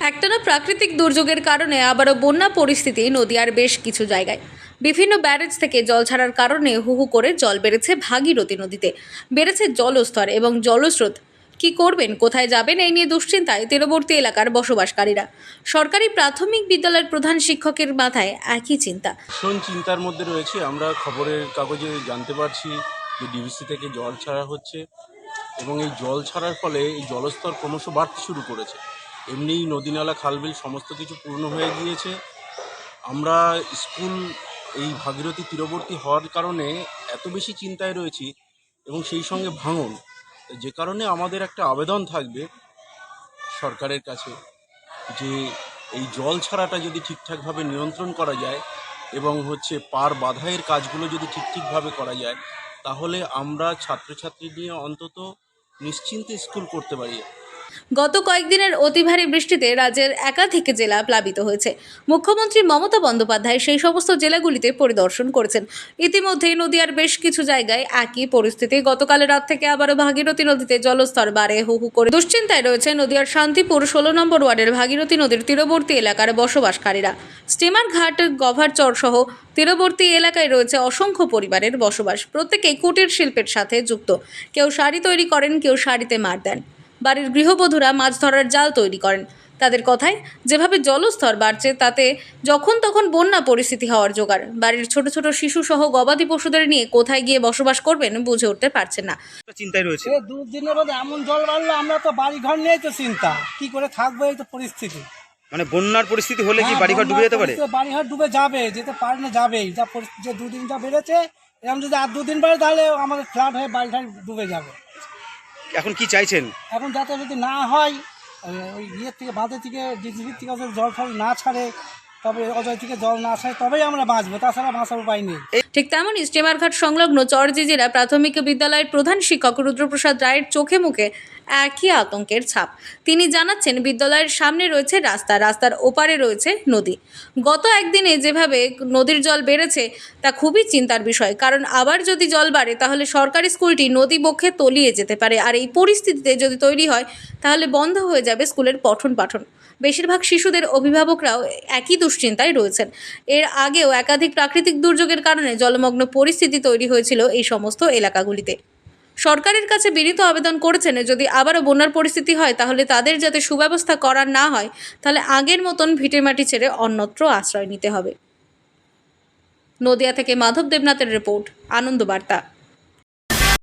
একটানা প্রাকৃতিক দুর্যোগের কারণে আবারও বন্যা পরিস্থিতি নদীয়ার বেশ কিছু জায়গায়। বিভিন্ন ব্যারেজ থেকে জল ছাড়ার কারণে হু হু করে জল বেড়েছে ভাগীরথী নদীতে। বেড়েছে জলস্তর এবং জলস্রোত। কি করবেন, কোথায় যাবেন এই নিয়ে দুশ্চিন্তায় তীরবর্তী এলাকার বসবাসকারীরা। সরকারি প্রাথমিক বিদ্যালয়ের প্রধান শিক্ষকের মাথায় একই চিন্তা। ভীষণ চিন্তার মধ্যে রয়েছে। আমরা খবরের কাগজে জানতে পারছি যে ডিভিসি থেকে জল ছাড়া হচ্ছে এবং এই জল ছাড়ার ফলে এই জলস্তর ক্রমশ বাড়তে শুরু করেছে। এমনিই নদীনালা, খালবিল সমস্ত কিছু পূর্ণ হয়ে গিয়েছে। আমরা স্কুল এই ভাগীরথী তীরবর্তী হওয়ার কারণে এত বেশি চিন্তায় রয়েছি এবং সেই সঙ্গে ভাঙন। যে কারণে আমাদের একটা আবেদন থাকবে সরকারের কাছে যে এই জল ছাড়াটা যদি ঠিকঠাকভাবে নিয়ন্ত্রণ করা যায় এবং হচ্ছে পার বাধাইয়ের কাজগুলো যদি ঠিক ঠিকভাবে করা যায়, তাহলে আমরা ছাত্রছাত্রী নিয়ে অন্তত নিশ্চিন্তে স্কুল করতে পারি। গত কয়েকদিনের অতি ভারী বৃষ্টিতে রাজ্যের একাধিক জেলা প্লাবিত হয়েছে। মুখ্যমন্ত্রী মমতা বন্দ্যোপাধ্যায় সেই সমস্ত জেলাগুলিতে পরিদর্শন করেছেন। ইতিমধ্যেই নদীয়ার বেশ কিছু জায়গায় একই পরিস্থিতি। গতকাল রাত থেকে আবারও ভাগীরথী নদীতে জলস্তর বাড়ে, হু হু করে। দুশ্চিন্তায় রয়েছে নদীয়ার শান্তিপুর ষোলো নম্বর ওয়ার্ডের ভাগীরথী নদীর তীরবর্তী এলাকার বসবাসকারীরা। স্টিমার ঘাট গভারচর সহ তীরবর্তী এলাকায় রয়েছে অসংখ্য পরিবারের বসবাস। প্রত্যেকেই কুটির শিল্পের সাথে যুক্ত। কেউ শাড়ি তৈরি করেন, কেউ শাড়িতে মার দেন। বাড়ির গৃহবধূরা মাছ ধরার জাল তৈরি করেন। তাদের কথায় যেভাবে জলস্তর বাড়ছে তাতে যখন তখন বন্যা পরিস্থিতি হওয়ার জোগাড়। বাড়ির ছোট ছোট শিশু সহ গবাদি পশুদের নিয়ে কোথায় গিয়ে বসবাস করবেন বুঝে উঠতে পারছেন না। চিন্তায় রয়েছে। এ দু দিনের মধ্যে এমন জল বাড়লো আমরা তো বাড়ি ঘর নিয়েই তো চিন্তা। কি করে থাকব এই তো পরিস্থিতি? মানে বন্যার পরিস্থিতি হলে কি হ্যাঁ, বাড়িঘর ডুবে যেতে পারে? বাড়িঘর ডুবে যাবে যেতে পারে না যাবেই। যা পরিস্থিতি যে দুদিন যা বেড়েছে এরকম যদি আর দুদিন বাড়ে তাহলে আমাদের ফ্ল্যাট হয়ে বাড়িঘর ডুবে যাবে। এখন কি চাইছেন? এখন যাতে যদি না হয়, ওই- ইয়ের থেকে, বাঁধের থেকে থেকে জল ফল না ছাড়ে ঠিক তেমনই স্টিমারঘাট সংলগ্ন চরজিজিরা প্রাথমিক বিদ্যালয়ের প্রধান শিক্ষক রুদ্রপ্রসাদ রায়ের চোখে মুখে একই আতঙ্কের ছাপ। তিনি জানাচ্ছেন, বিদ্যালয়ের সামনে রয়েছে রাস্তা, রাস্তার ওপারে রয়েছে নদী। গত একদিনে যেভাবে নদীর জল বেড়েছে, তা খুবই চিন্তার বিষয়। কারণ আবার যদি জল বাড়ে, তাহলে সরকারি স্কুলটি নদী বক্ষে তলিয়ে যেতে পারে। আর এই পরিস্থিতিতে যদি তৈরি হয়, তাহলে বন্ধ হয়ে যাবে স্কুলের পঠন পাঠন। বেশিরভাগ শিশুদের অভিভাবকরাও একই দুশ্চিন্তায় রয়েছেন। এর আগেও একাধিক প্রাকৃতিক দুর্যোগের কারণে জলমগ্ন পরিস্থিতি তৈরি হয়েছিল এই সমস্ত এলাকাগুলিতে। সরকারের কাছে বিনীত আবেদন করেছেন, যদি আবারও বন্যার পরিস্থিতি হয়, তাহলে তাদের যাতে সুব্যবস্থা করার না হয়, তাহলে আগের মতন ভিটেমাটি ছেড়ে অন্যত্র আশ্রয় নিতে হবে। নদিয়া থেকে মাধব দেবনাথের রিপোর্ট আনন্দ বার্তা